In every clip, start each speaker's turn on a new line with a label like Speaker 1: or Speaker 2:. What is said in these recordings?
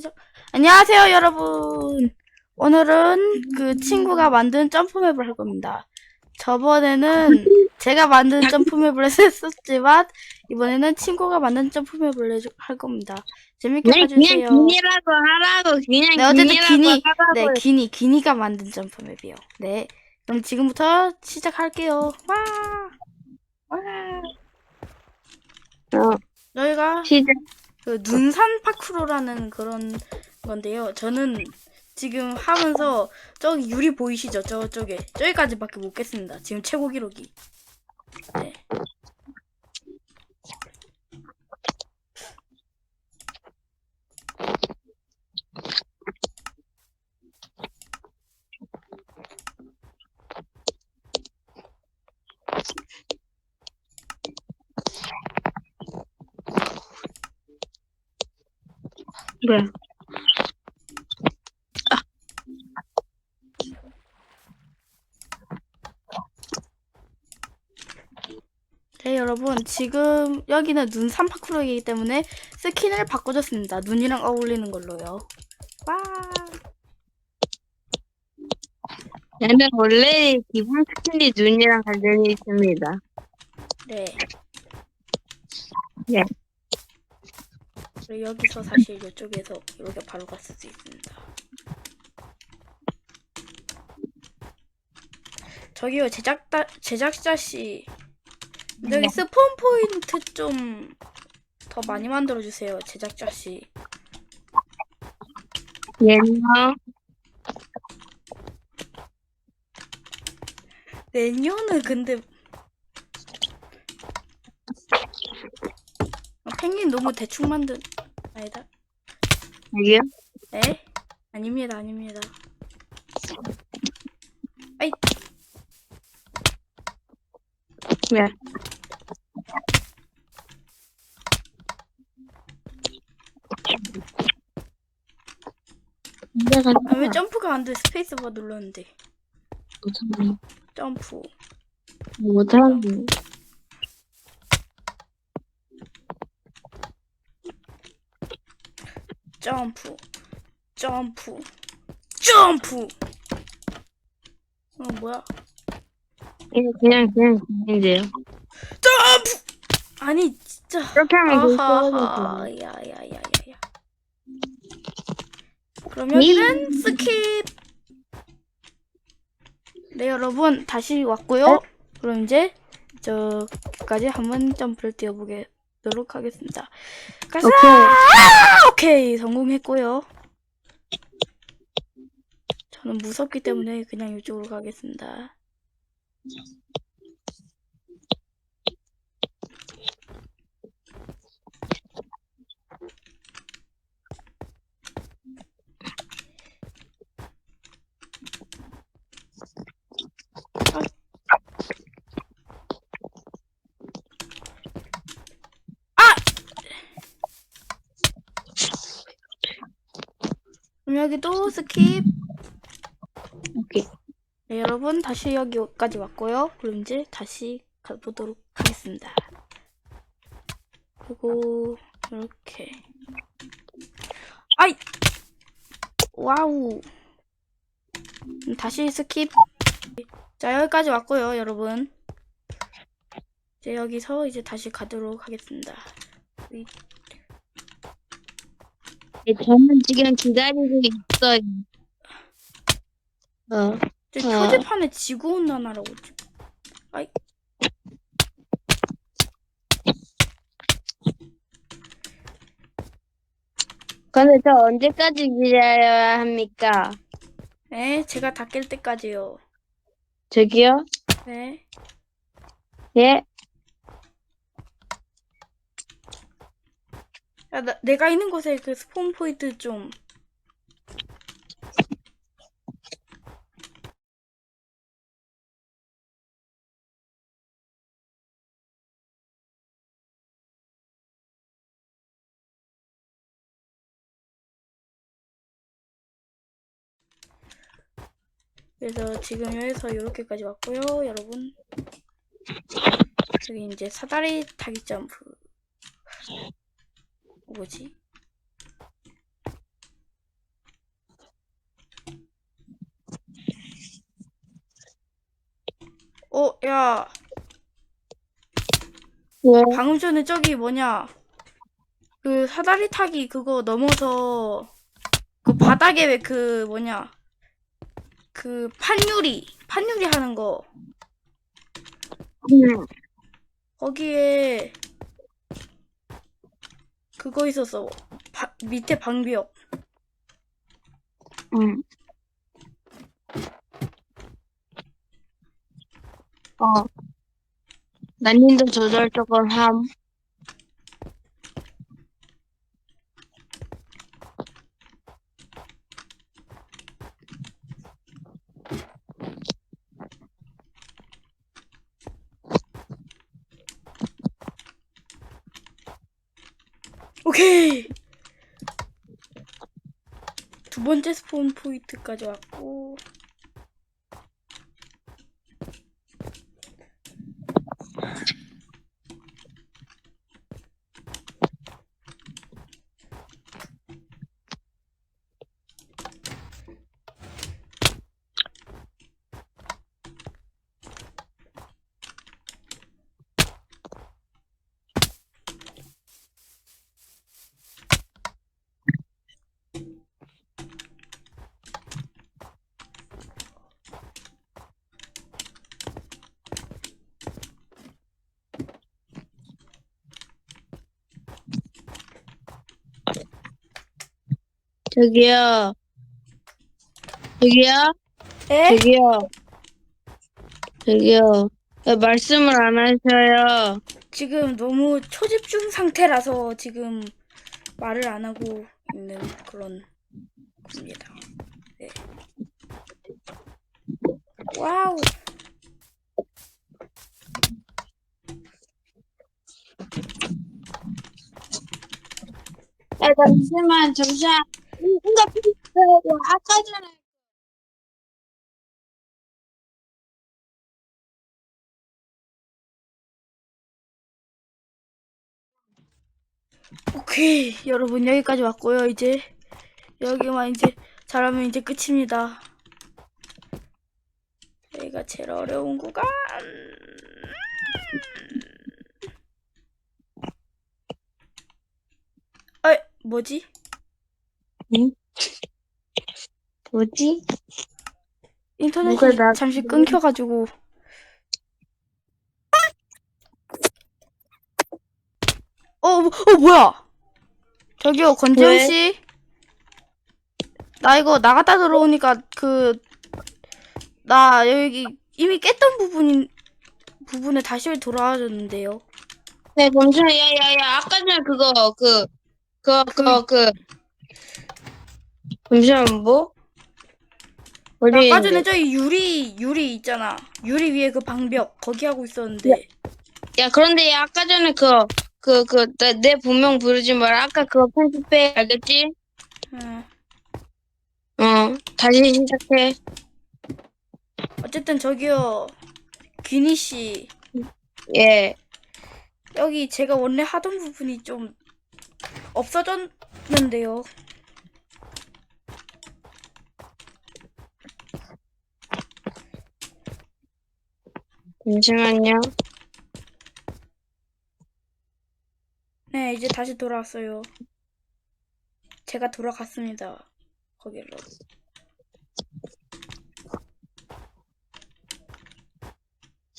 Speaker 1: 시작. 안녕하세요, 여러분. 오늘은 그 친구가 만든 점프맵을 할 겁니다. 저번에는 제가 만든 점프맵을 했었지만 이번에는 친구가 만든 점프맵을 해주- 할 겁니다. 재밌게
Speaker 2: 네,
Speaker 1: 봐주세요.
Speaker 2: 그냥 기니라고 하라고 그냥
Speaker 1: 네, 어쨌든
Speaker 2: 기니, 하라고
Speaker 1: 네, 기니, 기니가 만든 점프맵이요. 네, 그럼 지금부터 시작할게요. 와, 와.
Speaker 2: 어,
Speaker 1: 저희가
Speaker 2: 시작
Speaker 1: 그 눈산 파크로라는 그런 건데요. 저는 지금 하면서 저기 유리 보이시죠? 저쪽에 저기까지밖에 못 깼습니다. 지금 최고 기록이.
Speaker 2: 뭐야
Speaker 1: 네, 여러분 지금 여기는 눈산 파크로이기 때문에 스킨을 바꿔줬습니다. 눈이랑 어울리는 걸로요. 와.
Speaker 2: 나는 원래 기본 스킬이 눈이랑 관련이 있습니다
Speaker 1: 네.
Speaker 2: 네.
Speaker 1: 그리고 여기서 사실 이쪽에서 이렇게 바로 갔을 수 있습니다. 저기요 제작자 제작자 씨 여기
Speaker 2: 네.
Speaker 1: 스폰 포인트 좀 더 많이 만들어 주세요 제작자 씨.
Speaker 2: 얘는
Speaker 1: 내년은 근데 아, 펭귄 너무 대충 만든 아니다.
Speaker 2: 여기요?
Speaker 1: 네? 아닙니다, 아닙니다. 아이,
Speaker 2: 네. 내가
Speaker 1: 아, 왜 점프가 안 돼? 스페이스바 눌렀는데. 점프.
Speaker 2: 못하는
Speaker 1: 점프. 점프. 점프! 어, 뭐야?
Speaker 2: 이거 그냥 그냥 그냥 인데요
Speaker 1: 점프! 아니, 진짜.
Speaker 2: 이렇게 하면
Speaker 1: 아하하.
Speaker 2: 되죠
Speaker 1: 야, 야, 야, 야, 야. 그럼 여기는 스킵. 네, 여러분. 다시 왔고요. 그럼 이제 저기까지 한번 점프를 뛰어보 도록 하겠습니다. 가자!
Speaker 2: 오케이
Speaker 1: 오케이. 성공했고요. 저는 무섭기 때문에 그냥 이쪽으로 가겠습니다. 그럼 여기도 스킵.
Speaker 2: 오케이.
Speaker 1: 네, 여러분 다시 여기까지 왔고요. 그럼 이제 다시 가보도록 하겠습니다. 그리고 이렇게. 아이! 와우. 음, 다시 스킵. 자 여기까지 왔고요 여러분. 이제 여기서 이제 다시 가도록 하겠습니다
Speaker 2: 저는 지금 기다리고 있어요 어
Speaker 1: 이제
Speaker 2: 어.
Speaker 1: 표지판에 지구온난화라고 지- 아이
Speaker 2: 근데 저 언제까지 기다려야 합니까?
Speaker 1: 네 제가 다 깰 때까지요
Speaker 2: 저기요?
Speaker 1: 네
Speaker 2: 예?
Speaker 1: 야, 나, 내가 있는 곳에 그 스폰 포인트 좀 그래서 지금 여기서 이렇게까지 왔고요, 여러분. 여기 이제 사다리 타기 점프. 뭐지? 어, 야.
Speaker 2: 왜?
Speaker 1: 방금 전에 저기 뭐냐. 그 사다리 타기 그거 넘어서 그 바닥에 왜 그 뭐냐. 그 판유리, 판유리 하는 거.
Speaker 2: 응.
Speaker 1: 거기에 그거 있었어. 바- 밑에 방벽.
Speaker 2: 응. 어. 난이도 조절 조금 함.
Speaker 1: 오케이. 두 번째 스폰 포인트까지 왔고.
Speaker 2: 저기요. 저기요.
Speaker 1: 에?
Speaker 2: 저기요. 저기요. 왜 말씀을 안 하셔요?
Speaker 1: 지금 너무 초집중 상태라서 지금 말을 안 하고 있는 그런 겁니다. 네. 와우.
Speaker 2: 야, 잠시만, 잠시만. 뭔가 필요해요. 아까 전에.
Speaker 1: 오케이. 여러분 여기까지 왔고요. 이제 여기만 이제 잘하면 이제 끝입니다. 여기가 제일 어려운 구간. 아, 뭐지?
Speaker 2: 뭐지?
Speaker 1: 인터넷이
Speaker 2: 누가 나-
Speaker 1: 잠시 끊겨가지고. 어, 뭐- 어, 뭐야? 저기요, 권재훈
Speaker 2: 왜?
Speaker 1: 씨. 나 이거 나갔다 들어오니까 그, 나 여기 이미 깼던 부분인, 부분에 다시 돌아와줬는데요.
Speaker 2: 네, 잠시만, 야, 야, 야, 아까 전에 그거, 그, 그거, 그거, 그, 잠시만, 뭐? 어디
Speaker 1: 아까 전에? 저기 유리, 유리 있잖아. 유리 위에 그 방벽, 거기 하고 있었는데.
Speaker 2: 야, 그런데 야, 아까 전에 그거, 그, 그, 내, 내 본명 부르지 마라. 아까 그거 편집해, 알겠지?
Speaker 1: 음,
Speaker 2: 어, 다시 시작해.
Speaker 1: 어쨌든 저기요, 귀니 씨.
Speaker 2: 예.
Speaker 1: 여기 제가 원래 하던 부분이 좀 없어졌는데요.
Speaker 2: 잠시만요.
Speaker 1: 네, 이제 다시 돌아왔어요. 제가 돌아갔습니다. 거기로.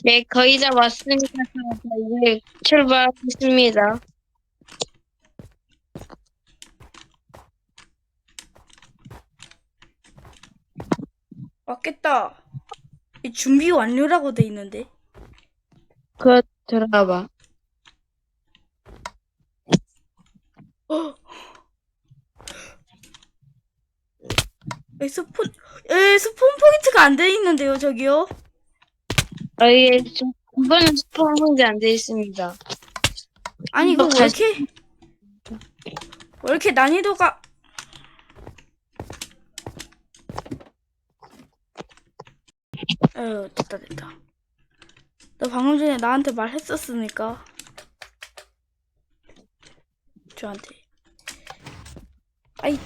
Speaker 2: 네, 거의 다 왔으니까 저 이제 출발하겠습니다.
Speaker 1: 왔겠다. 이 준비 완료라고 돼 있는데.
Speaker 2: 그거 들어가봐.
Speaker 1: 에, 스폰, 에, 스폰 포인트가 안 돼 있는데요, 저기요.
Speaker 2: 어, 예, 좀, 이번엔 스폰 문제 안돼 있습니다.
Speaker 1: 아니, 이거 왜
Speaker 2: 다시-
Speaker 1: 이렇게, 왜 이렇게 난이도가. 에휴, 됐다, 됐다. 너 방금 전에 나한테 말했었으니까. 저한테. 아이.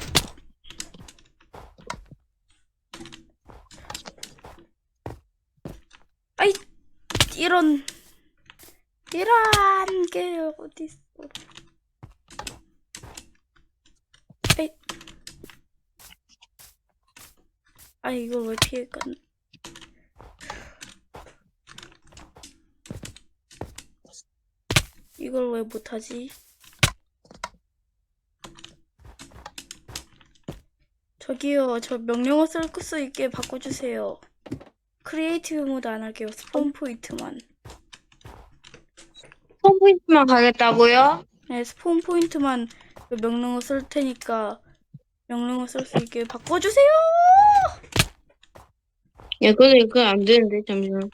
Speaker 1: 아이. 이런 이런 게 어디 있어? 에이. 아 이걸 왜 피해가? 이걸 왜 못하지? 저기요, 저 명령어 쓸 수 있게 바꿔주세요. 크리에이티브 모드 안 할게요. 스폰 포인트만.
Speaker 2: 홈페이지만 가겠다고요?
Speaker 1: 네, 스폰 포인트만 그 명령어 쓸 테니까 명령어 쓸 수 있게 바꿔주세요.
Speaker 2: 야, 근데 그건 안 되는데, 잠시만.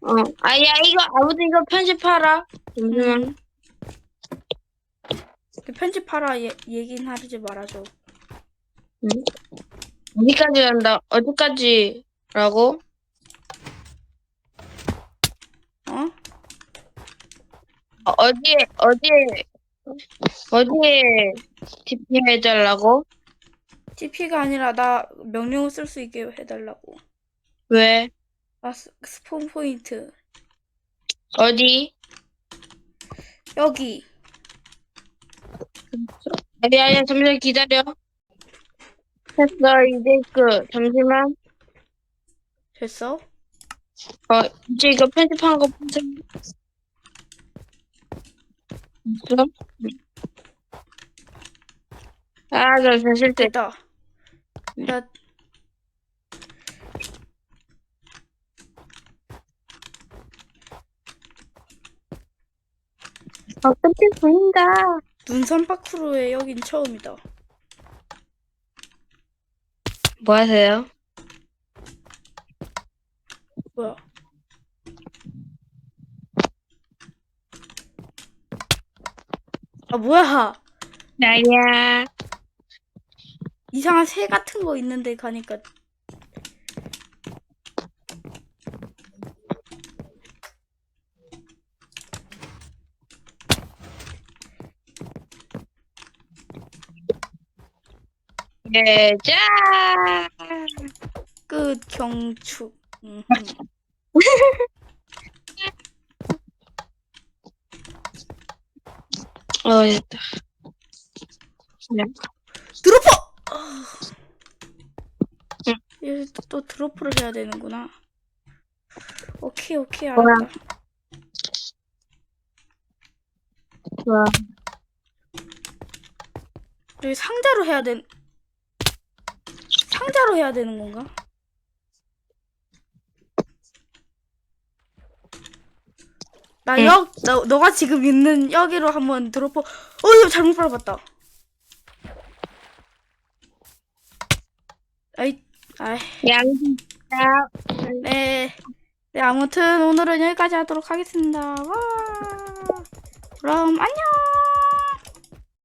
Speaker 2: 어, 아, 야, 이거, 아무튼 이거 편집하라. 잠시만.
Speaker 1: 음. 그 편집하라 얘, 얘긴 하지 말아줘.
Speaker 2: 어디까지 한다? 어디까지라고?
Speaker 1: 어?
Speaker 2: 어, 어디에, 어디에, 어디에 TP 해달라고?
Speaker 1: TP가 아니라 나 명령어 쓸수 있게 해달라고.
Speaker 2: 왜?
Speaker 1: 아, 스, 스폰 포인트.
Speaker 2: 어디?
Speaker 1: 여기.
Speaker 2: 아니, 아니, 잠시만 기다려. 됐어, 이제 그, 잠시만.
Speaker 1: 됐어?
Speaker 2: 어, 이제 이거 편집한 거 보세요. 됐어? 아, 저 사실 때.
Speaker 1: 됐다. 나
Speaker 2: 어떻게 보인다.
Speaker 1: 눈선 파크로에 여긴 처음이다.
Speaker 2: 뭐 하세요?
Speaker 1: 뭐야? 아 뭐야?
Speaker 2: 나야.
Speaker 1: 이상한 새 같은 거 있는데 가니까
Speaker 2: 예, 자.
Speaker 1: 끝 경축. 음.
Speaker 2: 어, 됐다. 네.
Speaker 1: 드로퍼. 아. 여기서 또, 또 드로프를 해야 되는구나. 오케이 오케이
Speaker 2: 뭐야?
Speaker 1: 알았다.
Speaker 2: 좋아.
Speaker 1: 여기 상자로 해야 된 상자로 해야 되는 건가? 나
Speaker 2: 응.
Speaker 1: 역, 너, 너가 지금 있는 여기로 한번 드로퍼. 어, 이거 잘못 밟았다. 아이, 아이,
Speaker 2: 양, 자.
Speaker 1: 네. 네, 아무튼 오늘은 여기까지 하도록 하겠습니다. 와. 그럼 안녕!